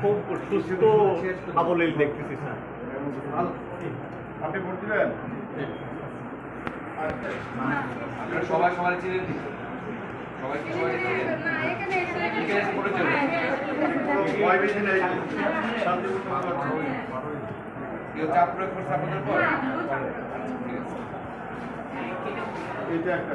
খুব সুস্থ সাবলীল দেখতেছি স্যার। ভালো আপনি ভোট দিবেন? সবাই সবাই চিনেন? সবাই কি কেউ চাপ প্রয়োগ করছে আপনাদের পর? একটা।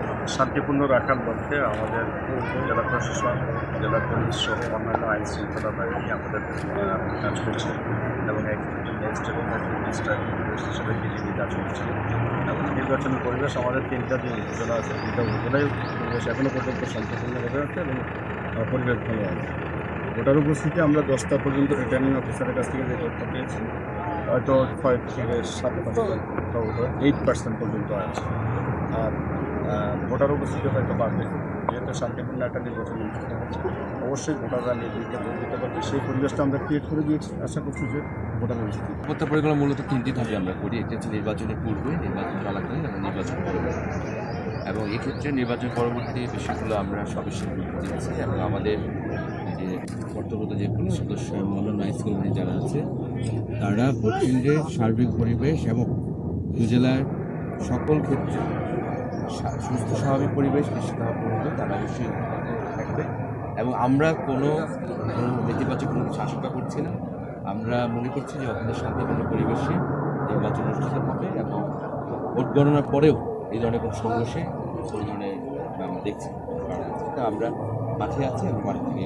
শান্তিপূর্ণ রাখার লক্ষ্যে আমাদের জেলা প্রশাসন জেলা পুলিশ সহ অন্যান্য আইন শৃঙ্খলা বাহিনী আমাদের কাজ করছে এবং নেক্সট হিসেবে কাজ করছে। এবং নির্বাচনী পরিবেশ আমাদের তিনটা যে উপজেলা আছে, তিনটা উপজেলায় পরিবেশ এখনও পর্যন্ত শান্তিপূর্ণভাবে আছে এবং পরিবেশ ভালো আছে। ভোটার উপস্থিতি আমরা দশটা পর্যন্ত রিটার্নিং অফিসারের কাছ থেকে যে তথ্য পেয়েছি, হয়তো ছয় থেকে সাত পার্সেন্ট এইট পার্সেন্ট পর্যন্ত আছে। আর ভোটার উপস্থিতি হয়তো বাড়বে। যেহেতু শান্তিপূর্ণ একটা নির্বাচন অনুষ্ঠিত হচ্ছে, অবশ্যই ভোটাররা নির্বিঘ্নে ভোট দিতে পারবে। সেই পরিবেশটা আমরা ক্রিয়েট করে দিয়েছি। আশা করছি যে ভোটার উপস্থিতি নিরাপত্তা পরিকল্পনা মূলত তিনটি ধাপে আমরা করি। একটি হচ্ছে নির্বাচনের পূর্বে নির্বাচন চলাকালীন এবং নির্বাচন পরবর্তী। এবং এক্ষেত্রে নির্বাচন পরবর্তী বিষয়গুলো আমরা সবিশেষ গুরুত্ব দিচ্ছি এবং আমাদের যে কর্তব্যরত যে পুলিশ সদস্য এবং অন্যান্য আইনশৃঙ্খলা যারা আছে, তারা ভোট কেন্দ্রের সার্বিক পরিবেশ এবং উপজেলার সকল ক্ষেত্রে সুস্থ, স্বাভাবিক পরিবেশ হওয়া পর্যন্ত তারা অবশ্যই থাকবে। এবং আমরা কোনো কোনো নেতিবাচক কোনো কিছু আশঙ্কা করছি না। আমরা মনে করছি যে আপনাদের শান্তিপূর্ণ পরিবেশে নির্বাচন অনুষ্ঠিত হবে এবং ভোট গণনার পরেও এই ধরনের কোনো সংঘর্ষে কোনো ধরনের, আমরা দেখছি তা আমরা মাঠে আছি এবং মাঠ থেকে